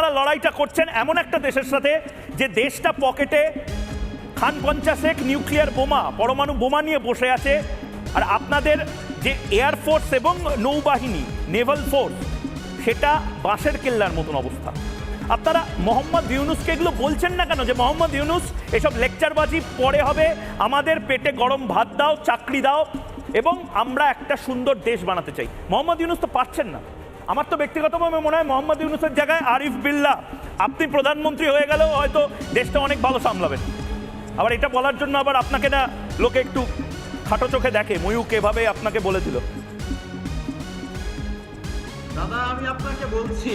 আপনারা লড়াইটা করছেন এমন একটা দেশের সাথে যে দেশটা পকেটে খান পঞ্চাশেক নিউক্লিয়ার বোমা, পরমাণু বোমা নিয়ে বসে আছে। আর আপনাদের যে এয়ারফোর্স এবং নৌবাহিনী নেভাল ফোর্স সেটা বাঁশের কেল্লার মতন অবস্থা। আপনারা মোহাম্মদ ইউনুসকে এগুলো বলছেন না কেন? যে মোহাম্মদ ইউনুস, এসব লেকচারবাজি পরে হবে, আমাদের পেটে গরম ভাত দাও, চাকরি দাও, এবং আমরা একটা সুন্দর দেশ বানাতে চাই। মোহাম্মদ ইউনুস তো পারছেন না। আমার তো ব্যক্তিগতভাবে মনে হয় মোহাম্মদ ইউনুসের জায়গায় আরিফ বিল্লাহ আপনি প্রধানমন্ত্রী হয়ে গেলেও হয়তো দেশটা অনেক ভালো সামলাবেন। আবার এটা বলার জন্য আবার আপনাকে না লোকে একটু খাটো চোখে দেখে ময়ূক এভাবে আপনাকে বলে দিল দাদা, আমি আপনাকে বলছি,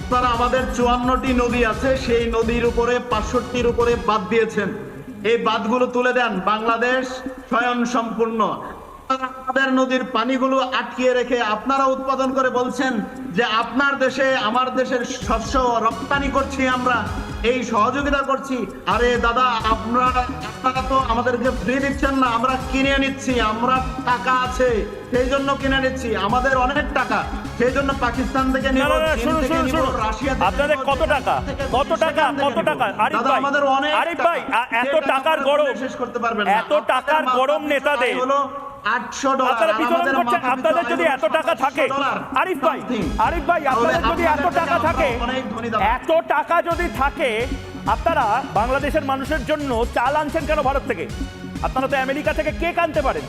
আপনারা আমাদের চুয়ান্নটি নদী আছে, সেই নদীর উপরে, পাঁচষট্টির উপরে বাদ দিয়েছেন। এই বাঁধগুলো তুলে দেন, বাংলাদেশ স্বয়ং সম্পূর্ণ আপনারা আমাদের নদীর পানিগুলো আটকিয়ে রেখে আপনারা উৎপাদন করে বলছেন যে আপনার দেশে আমার দেশের শস্য রপ্তানি করছি আমরা এই সহযোগিতা করছি। আরে দাদা আপনারা আপনারা তো আমাদেরকে ফ্রি দিচ্ছেন না আমরা কিনে নিচ্ছি আমরা টাকা আছে সেই জন্য কিনে নিচ্ছি আমাদের অনেক টাকা। সেই জন্য পাকিস্তান থেকে নিব চীন থেকে নিব রাশিয়া থেকে আপনাদের কত টাকা? কত টাকা? কত টাকা? আরিফ ভাই আমাদের অনেক আরিফ ভাই এত টাকার গরম শেষ করতে পারবেন না। এত টাকার গরম নেতাদের। পিছু আয় হলো 800 ডলার আপনারা আর বিতরণ আমাদের করছেন মাথা পিছু আপনাদের যদি এত টাকা থাকে। আরিফ ভাই আরিফ ভাই আপনাদের যদি এত টাকা থাকে। এত টাকা যদি থাকে আপনারা বাংলাদেশের মানুষের জন্য চাল আনছেন কেন ভারত থেকে? আপনারা তো আমেরিকা থেকে কেক আনতে পারেন।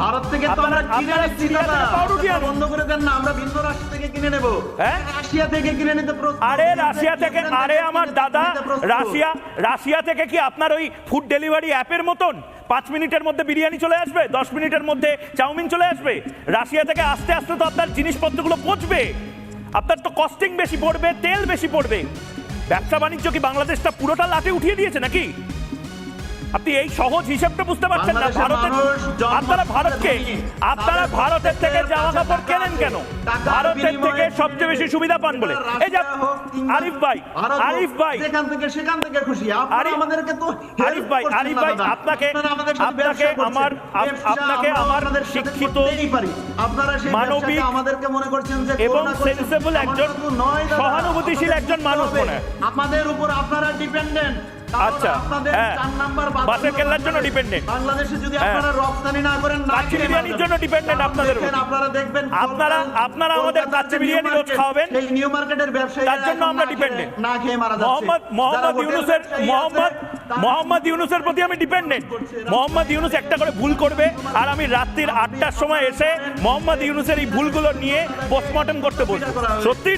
ভারত থেকে তো আমরা কিনে নিচ্ছি দাদা। পাউরুটি বন্ধ করে দেন না আমরা ভিন্ন রাষ্ট্র থেকে কিনে নেব। হ্যাঁ? রাশিয়া থেকে কিনে নিতে আরে রাশিয়া থেকে আরে আমার দাদা রাশিয়া রাশিয়া থেকে কি আপনার ওই ফুড ডেলিভারি অ্যাপের মতন পাঁচ মিনিটের মধ্যে বিরিয়ানি চলে আসবে? দশ মিনিটের মধ্যে চাউমিন চলে আসবে? রাশিয়া থেকে আস্তে আস্তে তো আপনার জিনিসপত্রগুলো পচবে। আপনার তো কস্টিং বেশি পড়বে তেল বেশি পড়বে। ব্যবসা বাণিজ্য কি বাংলাদেশটা পুরোটা লাটে উঠিয়ে দিয়েছে নাকি? আপনি এই সহজ হিসাবটা বুঝতে পারছেন না। ভারতের আপনারা ভারতকে আপনারা ভারতের থেকে জামা কাপড় কেনেন কেন? ভারতের থেকে সবচেয়ে বেশি সুবিধা পান বলে। এই যে আরিফ ভাই আরিফ ভাই। যেখান থেকে সেখান থেকে খুশি। আমাদেরকে তো আরিফ ভাই আরিফ ভাই আপনাকে আপনাকে আমার আপ- আপনাকে আমার শিক্ষিত আপনারা সেই মানবিক আমাদেরকে মনে করছেন যে এবং আমার একজন নয় সহানুভূতিশীল একজন মানুষ মনে। আমাদের উপর আপনারা ডিপেন্ডেন্ট আচ্ছা, হ্যাঁ। বাসের কেল্লার জন্য dependent। বাংলাদেশে যদি হ্যাঁ। আপনারা রপ্তানি না করেন কাচ্চি বিরিয়ানির জন্য কারণ আপনাদের আপনারা দেখবেন আপনারা- আপনারা আমাদের কাচ্চি বিরিয়ানি রোজ খাওয়াবেন। সেই নিউ মার্কেটের ব্যবসায়ীরা তার জন্য আমরা dependent। না খেয়ে মারা যাচ্ছে মোহাম্মদ মোহাম্মদ ইউনুসের মোহাম্মদ মোহাম্মদ ইউনুসের প্রতি আমি ডিপেন্ডেন্ট মোহাম্মদ ইউনুস একটা করে ভুল করবে আর আমি রাত্রির আটটার সময় এসে মোহাম্মদ ইউনুসের এই ভুলগুলো নিয়ে পোস্টমর্টম করতে বলব সত্যি